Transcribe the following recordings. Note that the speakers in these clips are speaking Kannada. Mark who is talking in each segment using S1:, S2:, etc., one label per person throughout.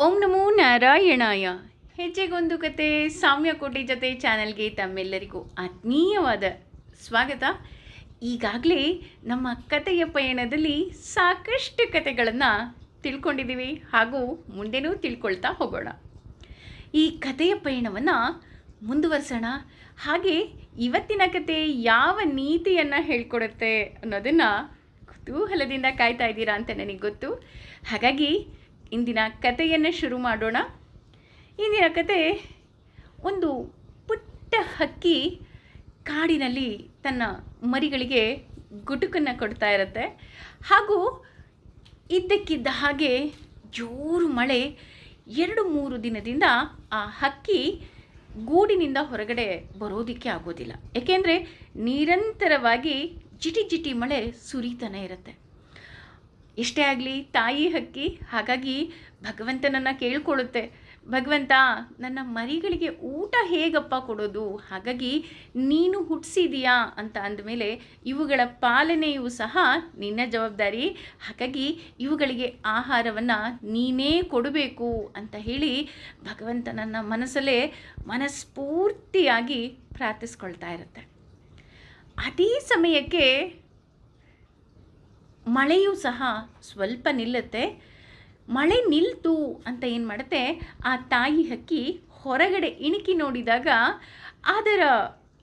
S1: ಓಂ ನಮೋ ನಾರಾಯಣಾಯ. ಹೆಜ್ಜೆಗೊಂದು ಕತೆ, ಸಾಮ್ಯಕೋಟಿ ಜೊತೆ ಚಾನಲ್ಗೆ ತಮ್ಮೆಲ್ಲರಿಗೂ ಆತ್ಮೀಯವಾದ ಸ್ವಾಗತ. ಈಗಾಗಲೇ ನಮ್ಮ ಕತೆಯ ಪಯಣದಲ್ಲಿ ಸಾಕಷ್ಟು ಕತೆಗಳನ್ನು ತಿಳ್ಕೊಂಡಿದ್ದೀವಿ ಹಾಗೂ ಮುಂದೆನೂ ತಿಳ್ಕೊಳ್ತಾ ಹೋಗೋಣ. ಈ ಕಥೆಯ ಪಯಣವನ್ನು ಮುಂದುವರಿಸೋಣ. ಹಾಗೆ ಇವತ್ತಿನ ಕತೆ ಯಾವ ನೀತಿಯನ್ನು ಹೇಳ್ಕೊಡುತ್ತೆ ಅನ್ನೋದನ್ನು ಕುತೂಹಲದಿಂದ ಕಾಯ್ತಾ ಇದ್ದೀರಾ ಅಂತ ನನಗೆ ಗೊತ್ತು. ಹಾಗಾಗಿ ಇಂದಿನ ಕಥೆಯನ್ನು ಶುರು ಮಾಡೋಣ. ಇಂದಿನ ಕತೆ ಒಂದು ಪುಟ್ಟ ಹಕ್ಕಿ ಕಾಡಿನಲ್ಲಿ ತನ್ನ ಮರಿಗಳಿಗೆ ಗುಟುಕನ್ನು ಕೊಡ್ತಾ ಇರುತ್ತೆ. ಹಾಗೂ ಇದ್ದಕ್ಕಿದ್ದ ಹಾಗೆ ಜೋರು ಮಳೆ ಎರಡು ಮೂರು ದಿನದಿಂದ ಆ ಹಕ್ಕಿ ಗೂಡಿನಿಂದ ಹೊರಗಡೆ ಬರೋದಕ್ಕೆ ಆಗೋದಿಲ್ಲ. ಏಕೆಂದರೆ ನಿರಂತರವಾಗಿ ಜಿಟಿ ಜಿಟಿ ಮಳೆ ಸುರಿತಾನೆ ಇರುತ್ತೆ. ಎಷ್ಟೇ ಆಗಲಿ, ತಾಯಿ ಹಕ್ಕಿ, ಹಾಗಾಗಿ ಭಗವಂತನನ್ನು ಕೇಳ್ಕೊಳ್ಳುತ್ತೆ. ಭಗವಂತ, ನನ್ನ ಮರಿಗಳಿಗೆ ಊಟ ಹೇಗಪ್ಪ ಕೊಡೋದು? ಹಾಗಾಗಿ ನೀನು ಹುಟ್ಟಿಸಿದೀಯಾ ಅಂತ ಅಂದಮೇಲೆ ಇವುಗಳ ಪಾಲನೆಯೂ ಸಹ ನಿನ್ನ ಜವಾಬ್ದಾರಿ. ಹಾಗಾಗಿ ಇವುಗಳಿಗೆ ಆಹಾರವನ್ನು ನೀನೇ ಕೊಡಬೇಕು ಅಂತ ಹೇಳಿ ಭಗವಂತ ನನ್ನ ಮನಸ್ಸಲ್ಲೇ ಮನಸ್ಫೂರ್ತಿಯಾಗಿ ಪ್ರಾರ್ಥಿಸ್ಕೊಳ್ತಾ ಇರುತ್ತೆ. ಅದೇ ಸಮಯಕ್ಕೆ ಮಳೆಯೂ ಸಹ ಸ್ವಲ್ಪ ನಿಲ್ಲುತ್ತೆ. ಮಳೆ ನಿಲ್ತು ಅಂತ ಏನು ಮಾಡುತ್ತೆ? ಆ ತಾಯಿ ಹಕ್ಕಿ ಹೊರಗಡೆ ಇಣುಕಿ ನೋಡಿದಾಗ ಅದರ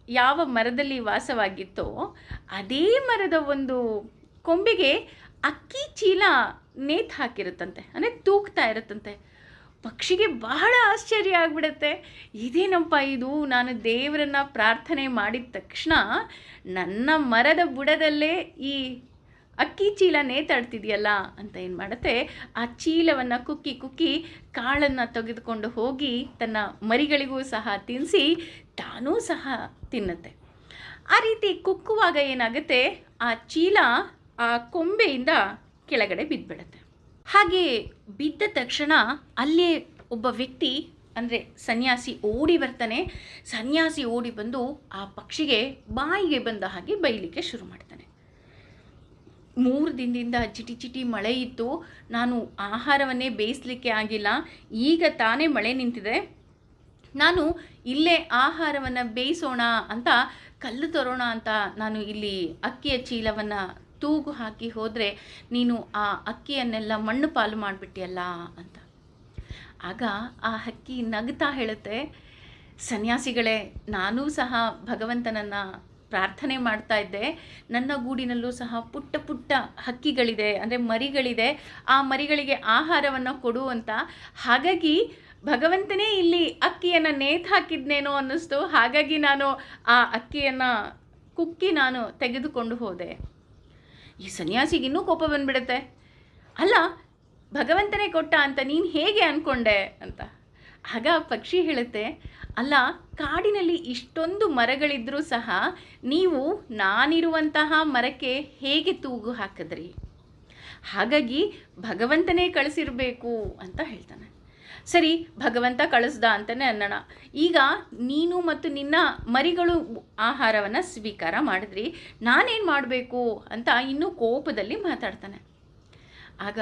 S1: ಯಾವ ಮರದಲ್ಲಿ ವಾಸವಾಗಿತ್ತೋ ಅದೇ ಮರದ ಒಂದು ಕೊಂಬೆಗೆ ಅಕ್ಕಿ ಚೀಲ ನೇತು ಹಾಕಿರುತ್ತಂತೆ. ಅಂದರೆ ತೂಕ್ತಾ ಇರುತ್ತಂತೆ. ಪಕ್ಷಿಗೆ ಬಹಳ ಆಶ್ಚರ್ಯ ಆಗಿಬಿಡುತ್ತೆ. ಇದೇನಪ್ಪ ಇದು? ನಾನು ದೇವರನ್ನ ಪ್ರಾರ್ಥನೆ ಮಾಡಿದ ತಕ್ಷಣ ನನ್ನ ಮರದ ಬುಡದಲ್ಲೇ ಈ ಅಕ್ಕಿ ಚೀಲ ನೇತಾಡ್ತಿದೆಯಲ್ಲ ಅಂತ ಏನು ಮಾಡುತ್ತೆ? ಆ ಚೀಲವನ್ನು ಕುಕ್ಕಿ ಕುಕ್ಕಿ ಕಾಳನ್ನು ತೆಗೆದುಕೊಂಡು ಹೋಗಿ ತನ್ನ ಮರಿಗಳಿಗೂ ಸಹ ತಿನ್ನಿಸಿ ತಾನೂ ಸಹ ತಿನ್ನುತ್ತೆ. ಆ ರೀತಿ ಕುಕ್ಕುವಾಗ ಏನಾಗುತ್ತೆ? ಆ ಚೀಲ ಆ ಕೊಂಬೆಯಿಂದ ಕೆಳಗಡೆ ಬಿದ್ದುಬಿಡುತ್ತೆ. ಹಾಗೆ ಬಿದ್ದ ತಕ್ಷಣ ಅಲ್ಲೇ ಒಬ್ಬ ವ್ಯಕ್ತಿ, ಅಂದರೆ ಸನ್ಯಾಸಿ ಓಡಿ ಬರ್ತಾನೆ. ಸನ್ಯಾಸಿ ಓಡಿ ಬಂದು ಆ ಪಕ್ಷಿಗೆ ಬಾಯಿಗೆ ಬಂದ ಹಾಗೆ ಬೈಲಿಕ್ಕೆ ಶುರು ಮಾಡ್ತಾನೆ. ಮೂರು ದಿನದಿಂದ ಚಿಟಿ ಚಿಟಿ ಮಳೆ ಇತ್ತು. ನಾನು ಆಹಾರವನ್ನೇ ಬೇಯಿಸಲಿಕ್ಕೆ ಆಗಿಲ್ಲ. ಈಗ ತಾನೇ ಮಳೆ ನಿಂತಿದೆ. ನಾನು ಇಲ್ಲೇ ಆಹಾರವನ್ನು ಬೇಯಿಸೋಣ ಅಂತ ಕಲ್ಲು ತರೋಣ ಅಂತ ನಾನು ಇಲ್ಲಿ ಅಕ್ಕಿಯ ಚೀಲವನ್ನು ತೂಗು ಹಾಕಿ ಹೋದರೆ ನೀನು ಆ ಅಕ್ಕಿಯನ್ನೆಲ್ಲ ಮಣ್ಣು ಪಾಲು ಮಾಡಿಬಿಟ್ಟಿಯಲ್ಲ ಅಂತ. ಆಗ ಆ ಹಕ್ಕಿ ನಗ್ತಾ ಹೇಳುತ್ತೆ, ಸನ್ಯಾಸಿಗಳೇ, ನಾನೂ ಸಹ ಭಗವಂತನನ್ನು ಪ್ರಾರ್ಥನೆ ಮಾಡ್ತಾ ಇದ್ದೆ. ನನ್ನ ಗೂಡಿನಲ್ಲೂ ಸಹ ಪುಟ್ಟ ಪುಟ್ಟ ಹಕ್ಕಿಗಳಿದೆ, ಅಂದರೆ ಮರಿಗಳಿದೆ. ಆ ಮರಿಗಳಿಗೆ ಆಹಾರವನ್ನು ಕೊಡು ಅಂತ. ಹಾಗಾಗಿ ಭಗವಂತನೇ ಇಲ್ಲಿ ಅಕ್ಕಿಯನ್ನು ನೇತು ಹಾಕಿದ್ನೇನೋ ಅನ್ನಿಸ್ತು. ಹಾಗಾಗಿ ನಾನು ಆ ಅಕ್ಕಿಯನ್ನು ಕುಕ್ಕಿ ನಾನು ತೆಗೆದುಕೊಂಡು ಹೋದೆ. ಈ ಸನ್ಯಾಸಿಗೆ ಇನ್ನೂ ಕೋಪ ಬಂದ್ಬಿಡುತ್ತೆ. ಅಲ್ಲ, ಭಗವಂತನೇ ಕೊಟ್ಟ ಅಂತ ನೀನು ಹೇಗೆ ಅಂದ್ಕೊಂಡೆ ಅಂತ. ಆಗ ಪಕ್ಷಿ ಹೇಳುತ್ತೆ, ಅಲ್ಲ, ಕಾಡಿನಲ್ಲಿ ಇಷ್ಟೊಂದು ಮರಗಳಿದ್ದರೂ ಸಹ ನೀವು ನಾನಿರುವಂತಹ ಮರಕ್ಕೆ ಹೇಗೆ ತೂಗು ಹಾಕಿದ್ರಿ? ಹಾಗಾಗಿ ಭಗವಂತನೇ ಕಳಿಸಿರಬೇಕು ಅಂತ ಹೇಳ್ತಾನೆ. ಸರಿ, ಭಗವಂತ ಕಳಿಸ್ದ ಅಂತಲೇ ಅನ್ನೋಣ. ಈಗ ನೀನು ಮತ್ತು ನಿನ್ನ ಮರಿಗಳು ಆಹಾರವನ್ನು ಸ್ವೀಕಾರ ಮಾಡಿದ್ರಿ, ನಾನೇನು ಮಾಡಬೇಕು ಅಂತ ಇನ್ನೂ ಕೋಪದಲ್ಲಿ ಮಾತಾಡ್ತಾನೆ. ಆಗ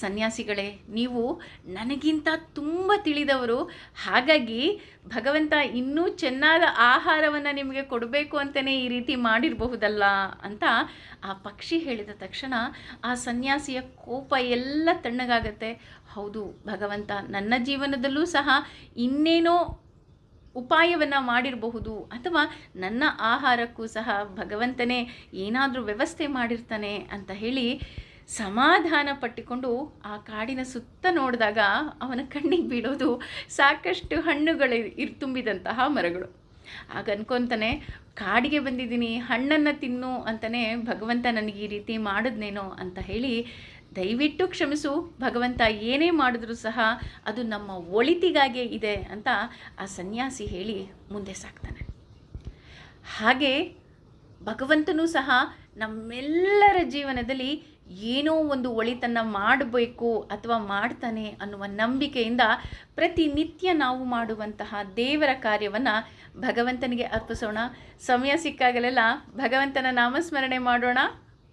S1: ಸನ್ಯಾಸಿಗಳೇ, ನೀವು ನನಗಿಂತ ತುಂಬ ತಿಳಿದವರು. ಹಾಗಾಗಿ ಭಗವಂತ ಇನ್ನೂ ಚೆನ್ನಾದ ಆಹಾರವನ್ನು ನಿಮಗೆ ಕೊಡಬೇಕು ಅಂತಲೇ ಈ ರೀತಿ ಮಾಡಿರಬಹುದಲ್ಲ ಅಂತ ಆ ಪಕ್ಷಿ ಹೇಳಿದ ತಕ್ಷಣ ಆ ಸನ್ಯಾಸಿಯ ಕೋಪ ಎಲ್ಲ ತಣ್ಣಗಾಗತ್ತೆ. ಹೌದು, ಭಗವಂತ ನನ್ನ ಜೀವನದಲ್ಲೂ ಸಹ ಇನ್ನೇನೋ ಉಪಾಯವನ್ನು ಮಾಡಿರಬಹುದು ಅಥವಾ ನನ್ನ ಆಹಾರಕ್ಕೂ ಸಹ ಭಗವಂತನೇ ಏನಾದರೂ ವ್ಯವಸ್ಥೆ ಮಾಡಿರ್ತಾನೆ ಅಂತ ಹೇಳಿ ಸಮಾಧಾನ ಪಟ್ಟಿಕೊಂಡು ಆ ಕಾಡಿನ ಸುತ್ತ ನೋಡಿದಾಗ ಅವನ ಕಣ್ಣಿಗೆ ಬೀಳೋದು ಸಾಕಷ್ಟು ಹಣ್ಣುಗಳು ಇರ್ ತುಂಬಿದಂತಹ ಮರಗಳು. ಆಗ ಅನ್ಕೊತಾನೆ, ಕಾಡಿಗೆ ಬಂದಿದ್ದೀನಿ, ಹಣ್ಣನ್ನು ತಿನ್ನು ಅಂತಲೇ ಭಗವಂತ ನನಗೆ ಈ ರೀತಿ ಮಾಡಿದ್ನೇನೋ ಅಂತ ಹೇಳಿ ದಯವಿಟ್ಟು ಕ್ಷಮಿಸು, ಭಗವಂತ ಏನೇ ಮಾಡಿದ್ರೂ ಸಹ ಅದು ನಮ್ಮ ಒಳಿತಿಗಾಗೆ ಇದೆ ಅಂತ ಆ ಸನ್ಯಾಸಿ ಹೇಳಿ ಮುಂದೆ ಸಾಕ್ತಾನೆ. ಹಾಗೆ ಭಗವಂತನೂ ಸಹ ನಮ್ಮೆಲ್ಲರ ಜೀವನದಲ್ಲಿ ಏನೋ ಒಂದು ಒಳಿತನ್ನು ಮಾಡಬೇಕು ಅಥವಾ ಮಾಡ್ತಾನೆ ಅನ್ನುವ ನಂಬಿಕೆಯಿಂದ ಪ್ರತಿನಿತ್ಯ ನಾವು ಮಾಡುವಂತಹ ದೇವರ ಕಾರ್ಯವನ್ನು ಭಗವಂತನಿಗೆ ಅರ್ಪಿಸೋಣ. ಸಮಯ ಸಿಕ್ಕಾಗಲೆಲ್ಲ ಭಗವಂತನ ನಾಮಸ್ಮರಣೆ ಮಾಡೋಣ.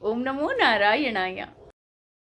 S1: ಓಂ ನಮೋ ನಾರಾಯಣಾಯ.